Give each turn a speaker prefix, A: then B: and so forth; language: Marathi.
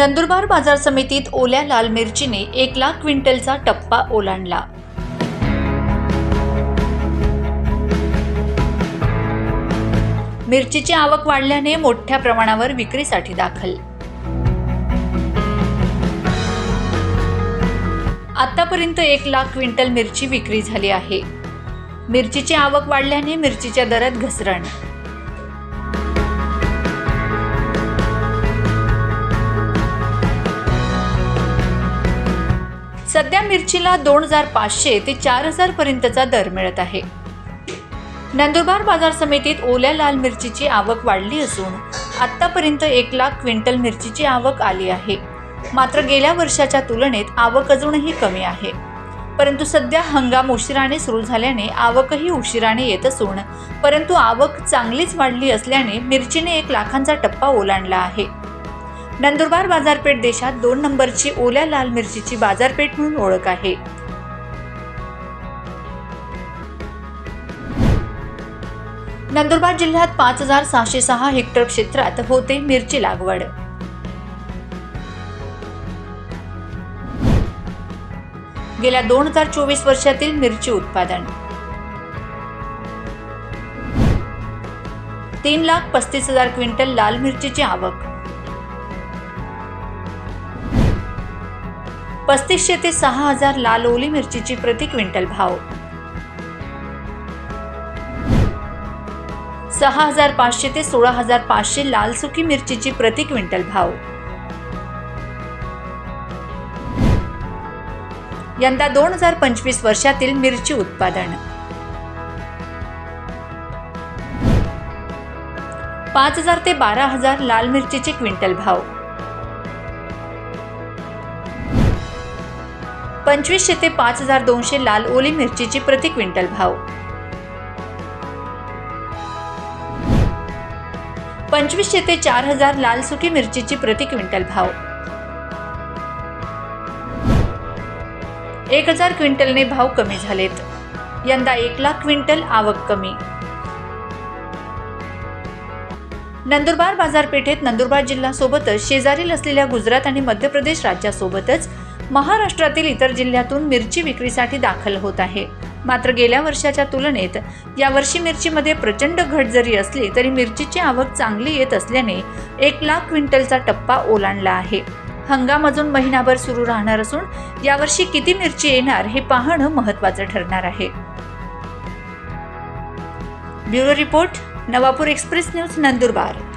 A: नंदुरबार बाजार समितीत ओल्या लाल मिरचीने एक लाख क्विंटलचा टप्पा ओलांडला. मिरचीची आवक वाढल्याने मोठ्या प्रमाणावर विक्रीसाठी दाखल. आतापर्यंत एक लाख क्विंटल मिरची विक्री झाली आहे. मिरचीची आवक वाढल्याने मिरचीच्या दरात घसरण. सध्या मिरचीला दोन हजार पाचशे ते चार हजार पर्यंतचा दर मिळत आहे. नंदुरबार बाजार समितीत ओल्या लाल मिरचीची आवक वाढली असून आतापर्यंत एक लाख क्विंटल मिरचीची आवक आली आहे. मात्र गेल्या वर्षाच्या तुलनेत आवक अजूनही कमी आहे. परंतु सध्या हंगाम उशिराने सुरू झाल्याने आवकही उशिराने येत असून परंतु आवक चांगलीच वाढली असल्याने मिरचीने एक लाखांचा टप्पा ओलांडला आहे. नंदुरबार बाजारपेठ देशात दोन नंबरची ओल्या लाल मिरचीची बाजारपेठ म्हणून ओळख आहे. नंदुरबार जिल्ह्यात पाच हजार सहाशे सहा हेक्टर क्षेत्रात होते मिरची लागवड. गेल्या दोन हजार चोवीस वर्षातील मिरची उत्पादन. तीन लाख पस्तीस हजार क्विंटल लाल मिरचीची आवक. पस्तीसशे ते सहा हजार लाल ओली मिरचीची प्रति क्विंटल भाव. सहा हजार पाचशे ते सोळा हजार पाचशे लाल सुकी मिरचीची प्रति क्विंटल भाव. यंदा दोन हजार पंचवीस वर्षातील मिरची उत्पादन. पाच हजार ते बारा हजार लाल मिरचीचे क्विंटल भाव. पंचवीसशे ते पाच हजार दोनशे लाल ओली मिरचीची प्रति क्विंटल भाव. पंचवीसशे ते चार हजार लाल सुकी मिरचीची प्रति क्विंटल भाव. एक हजार क्विंटलने भाव कमी झालेत. यंदा एक लाख क्विंटल आवक कमी. नंदुरबार बाजारपेठेत नंदुरबार जिल्ह्यासोबतच शेजारील असलेल्या गुजरात आणि मध्य प्रदेश राज्यासोबतच महाराष्ट्रातील इतर जिल्ह्यातून मिरची विक्रीसाठी दाखल होत आहे. मात्र गेल्या वर्षाच्या तुलनेत यावर्षी मिरचीमध्ये प्रचंड घट जरी असली तरी मिरचीची आवक चांगली येत असल्याने एक लाख क्विंटलचा टप्पा ओलांडला आहे. हंगाम अजून महिनाभर सुरू राहणार असून यावर्षी किती मिरची येणार हे पाहणं महत्त्वाचं ठरणार आहे. Bureau report Navapur express news Nandurbar.